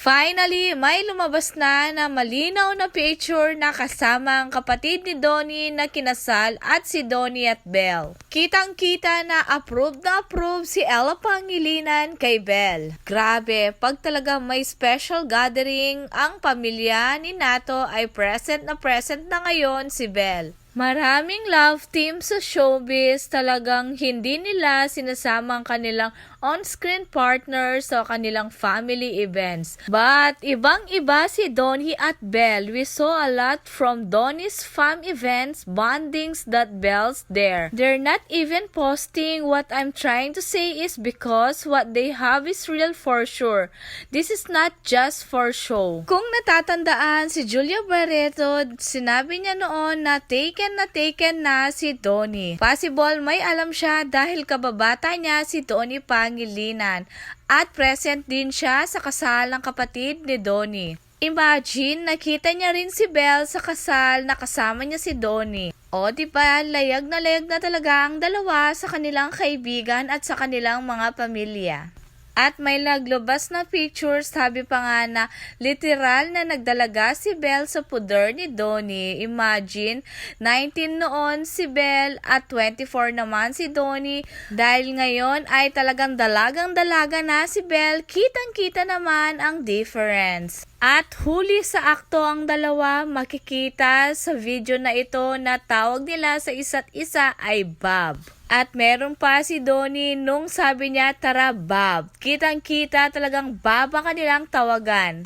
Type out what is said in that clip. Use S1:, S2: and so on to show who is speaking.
S1: Finally, may lumabas na na malinaw na picture na kasama ang kapatid ni Donnie na kinasal at si Donnie at Belle. Kitang-kita na approved na approved si Ella Pangilinan kay Belle. Grabe, pag talaga may special gathering, ang pamilya ni Nato ay present na present na ngayon si Belle. Maraming love team sa showbiz, talagang hindi nila sinasama ang kanilang on-screen partners sa kanilang family events. But ibang-iba si Donnie at Belle. We saw a lot from Donnie's fam events, bondings that Belle's there. They're not even posting what I'm trying to say is because what they have is real for sure. This is not just for show. Kung natatandaan si Julia Barreto, sinabi niya noon na taken na taken na si Donnie. Possible may alam siya dahil kababata niya si Donnie Pangilinan at present din siya sa kasal ng kapatid ni Donnie. Imagine, nakita niya rin si Belle sa kasal na kasama niya si Donnie. O di ba, layag na layag na talaga ang dalawa sa kanilang kaibigan at sa kanilang mga pamilya. At may naglabas na picture, sabi pa nga na literal na nagdalaga si Belle sa puder ni Donnie. Imagine, 19 noon si Belle at 24 naman si Donnie. Dahil ngayon ay talagang dalagang dalaga na si Belle, kitang-kita naman ang difference. At huli sa akto ang dalawa, makikita sa video na ito na tawag nila sa isa't isa ay Bob. At meron pa si Donnie nung sabi niya, tara Bob. Kitang kita talagang Bob ang kanilang tawagan.